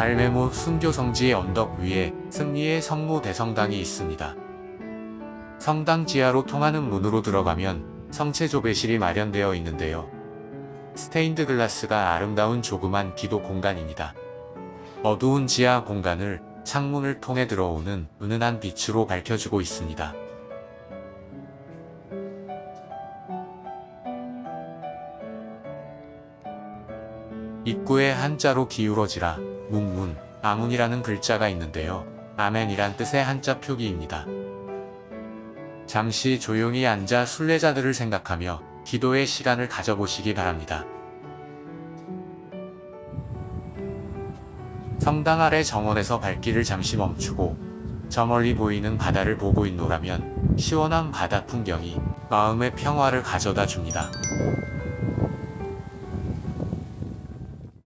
갈매모 순교 성지의 언덕 위에 승리의 성모 대성당이 있습니다. 성당 지하로 통하는 문으로 들어가면 성체 조배실이 마련되어 있는데요. 스테인드 글라스가 아름다운 조그만 기도 공간입니다. 어두운 지하 공간을 창문을 통해 들어오는 은은한 빛으로 밝혀주고 있습니다. 입구에 한자로 기울어지라 문문 아문이라는 글자가 있는데요. 아멘이란 뜻의 한자 표기입니다. 잠시 조용히 앉아 순례자들을 생각하며 기도의 시간을 가져보시기 바랍니다. 성당 아래 정원에서 발길을 잠시 멈추고 저 멀리 보이는 바다를 보고 있노라면 시원한 바다 풍경이 마음의 평화를 가져다 줍니다.